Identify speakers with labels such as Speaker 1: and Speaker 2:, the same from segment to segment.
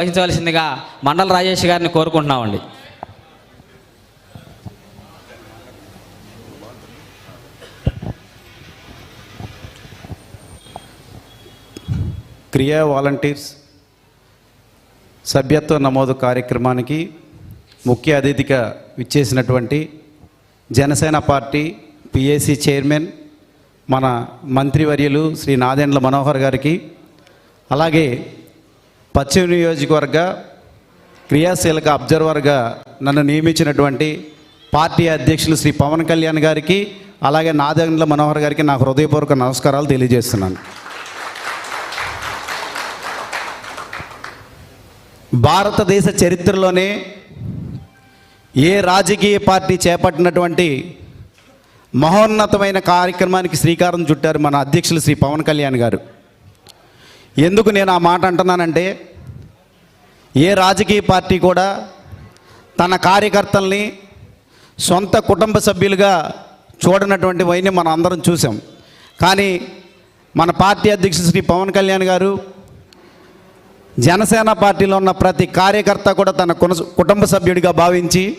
Speaker 1: వహించవలసిందిగా మండల రాజేష్ గారిని కోరుకుంటున్నామండి.
Speaker 2: క్రియా వాలంటీర్స్ సభ్యత్వ నమోదు కార్యక్రమానికి ముఖ్య అతిథిగా విచ్చేసినటువంటి జనసేన పార్టీ పిఏసి చైర్మన్ మన మంత్రివర్యులు శ్రీ నాదెండ్ల మనోహర్ గారికి అలాగే పశ్చిమ నియోజకవర్గ క్రియాశీలక అబ్జర్వర్గా నన్ను నియమించినటువంటి పార్టీ అధ్యక్షులు శ్రీ పవన్ కళ్యాణ్ గారికి అలాగే నాదెండ్ల మనోహర్ గారికి నా హృదయపూర్వక నమస్కారాలు తెలియజేస్తున్నాను. భారతదేశ చరిత్రలోనే ఏ రాజకీయ పార్టీ చేపట్టినటువంటి మహోన్నతమైన కార్యక్రమానికి శ్రీకారం చుట్టారు మన అధ్యక్షులు శ్రీ పవన్ కళ్యాణ్ గారు. ఎందుకు నేను ఆ మాట అంటున్నానంటే ఏ రాజకీయ పార్టీ కూడా తన కార్యకర్తల్ని సొంత కుటుంబ సభ్యులుగా చూడనటువంటి వైని మనం అందరం చూసాం కానీ మన పార్టీ అధ్యక్షుడు శ్రీ పవన్ కళ్యాణ్ గారు జనసేన పార్టీలో ఉన్న ప్రతి కార్యకర్త కూడా తన కుటుంబ సభ్యుడిగా భావించి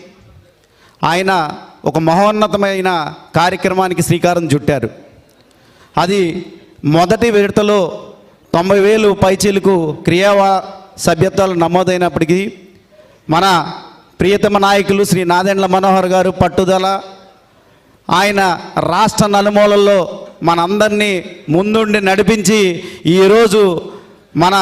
Speaker 2: ఆయన ఒక మహోన్నతమైన కార్యక్రమానికి శ్రీకారం చుట్టారు. అది మొదటి విడతలో తొంభై వేలు పైచీలకు క్రియావా సభ్యత్వాలు నమోదైనప్పటికీ మన ప్రియతమ నాయకులు శ్రీ నాదెండ్ల మనోహర్ గారు పట్టుదల ఆయన రాష్ట్ర నలుమూలల్లో మనందరినీ ముందుండి నడిపించి ఈరోజు మన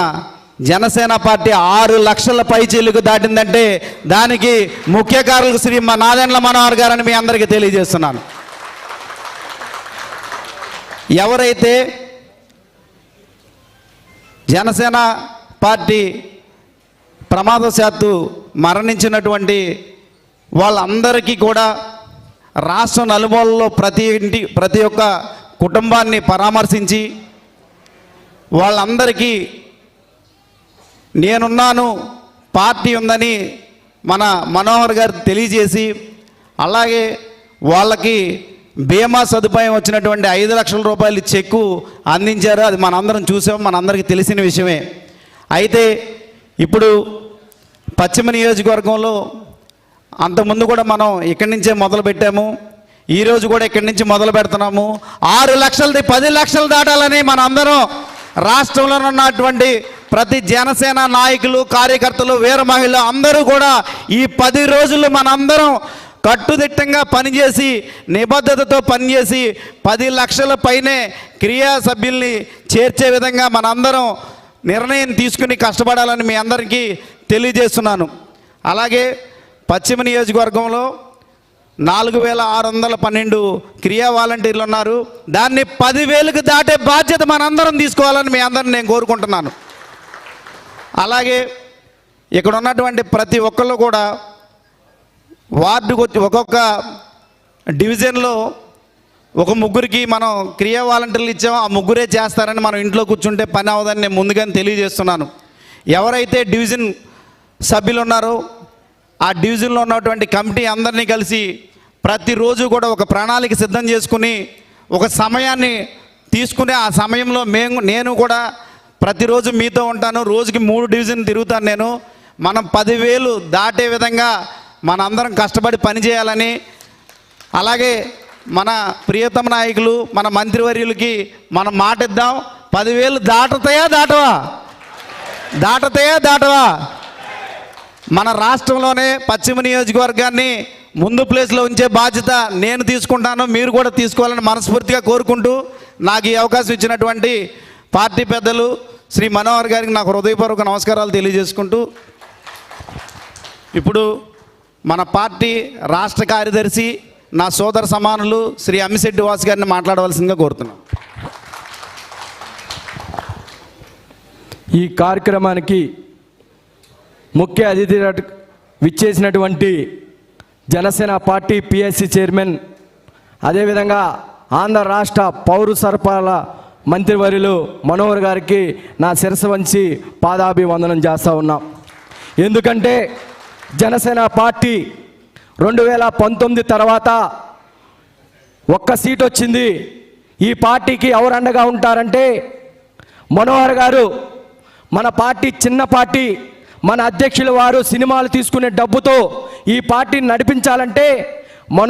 Speaker 2: జనసేన పార్టీ ఆరు లక్షల పైచీలకు దాటిందంటే దానికి ముఖ్య కారులకు శ్రీ మా నాదెండ్ల మనోహర్ గారని మీ అందరికీ తెలియజేస్తున్నాను. ఎవరైతే జనసేన పార్టీ ప్రమాదశాత్తు మరణించినటువంటి వాళ్ళందరికీ కూడా రాష్ట్ర నలుమూలలో ప్రతి ఇంటి ప్రతి ఒక్క కుటుంబాన్ని పరామర్శించి వాళ్ళందరికీ నేనున్నాను పార్టీ ఉందని మన మనోహర్ గారు తెలియజేసి అలాగే వాళ్ళకి బీమా సదుపాయం వచ్చినటువంటి ఐదు లక్షల రూపాయలు చెక్కు అందించారు. అది మనందరం చూసాం మనందరికీ తెలిసిన విషయమే. అయితే ఇప్పుడు పశ్చిమ నియోజకవర్గంలో అంతకుముందు కూడా మనం ఇక్కడి నుంచే మొదలు పెట్టాము. ఈరోజు కూడా ఇక్కడి నుంచి మొదలు పెడుతున్నాము. ఆరు లక్షలది పది లక్షలు దాటాలని మనందరం రాష్ట్రంలో ఉన్నటువంటి ప్రతి జనసేన నాయకులు కార్యకర్తలు వీర మహిళలు అందరూ కూడా ఈ పది రోజులు మనందరం కట్టుదిట్టంగా పనిచేసి నిబద్ధతతో పనిచేసి పది లక్షల పైనే క్రియా సభ్యుల్ని చేర్చే విధంగా మనందరం నిర్ణయం తీసుకుని కష్టపడాలని మీ అందరికీ తెలియజేస్తున్నాను. అలాగే పశ్చిమ నియోజకవర్గంలో నాలుగు వేల ఆరు వందల పన్నెండు క్రియా వాలంటీర్లు ఉన్నారు. దాన్ని పదివేలకు దాటే బాధ్యత మనందరం తీసుకోవాలని మీ అందరిని నేను కోరుకుంటున్నాను. అలాగే ఇక్కడ ఉన్నటువంటి ప్రతి ఒక్కళ్ళు కూడా వార్డుకు వచ్చి ఒక్కొక్క డివిజన్లో ఒక ముగ్గురికి మనం క్రియా వాలంటీర్లు ఇచ్చామో ఆ ముగ్గురే చేస్తారని మనం ఇంట్లో కూర్చుంటే పని అవ్వదని నేను ముందుగానే తెలియజేస్తున్నాను. ఎవరైతే డివిజన్ సభ్యులు ఉన్నారో ఆ డివిజన్లో ఉన్నటువంటి కమిటీ అందరినీ కలిసి ప్రతిరోజు కూడా ఒక ప్రణాళిక సిద్ధం చేసుకుని ఒక సమయాన్ని తీసుకుని ఆ సమయంలో మేము నేను కూడా ప్రతిరోజు మీతో ఉంటాను. రోజుకి మూడు డివిజన్ తిరుగుతాను నేను. మనం పదివేలు దాటే విధంగా మనందరం కష్టపడి పనిచేయాలని అలాగే మన ప్రియతమ నాయకులు మన మంత్రివర్యులకి మనం మాట ఇద్దాం పదివేలు దాటతాయా దాటవా? దాటతాయా దాటవా? మన రాష్ట్రంలోనే పశ్చిమ నియోజకవర్గాన్ని ముందు ప్లేస్లో ఉంచే బాధ్యత నేను తీసుకుంటాను మీరు కూడా తీసుకోవాలని మనస్ఫూర్తిగా కోరుకుంటూ నాకు ఈ అవకాశం ఇచ్చినటువంటి పార్టీ పెద్దలు శ్రీ మనోహర్ గారికి నాకు హృదయపూర్వక నమస్కారాలు తెలియజేసుకుంటూ. ఇప్పుడు మన పార్టీ రాష్ట్ర కార్యదర్శి నా సోదర సమానులు శ్రీ అమ్మిశెట్టి వాసు గారిని మాట్లాడవలసిందిగా కోరుతున్నాను
Speaker 3: ఈ కార్యక్రమానికి ముఖ్య అతిథి విచ్చేసినటువంటి జనసేన పార్టీ పిఎస్సి చైర్మన్ అదేవిధంగా ఆంధ్ర రాష్ట్ర పౌర సరఫరాల మంత్రివర్యులు మనోహర్ గారికి నా శిరస వంచి పాదాభివందనం చేస్తూ ఉన్నాం. ఎందుకంటే జనసేన పార్టీ రెండు వేల పంతొమ్మిది తర్వాత ఒక్క సీట్ వచ్చింది. ఈ పార్టీకి ఎవరు అండగా ఉంటారంటే మనోహర్ గారు. మన పార్టీ చిన్న పార్టీ. మన అధ్యక్షుల వారు సినిమాలు తీసుకునే డబ్బుతో ఈ పార్టీని నడిపించాలంటే మనో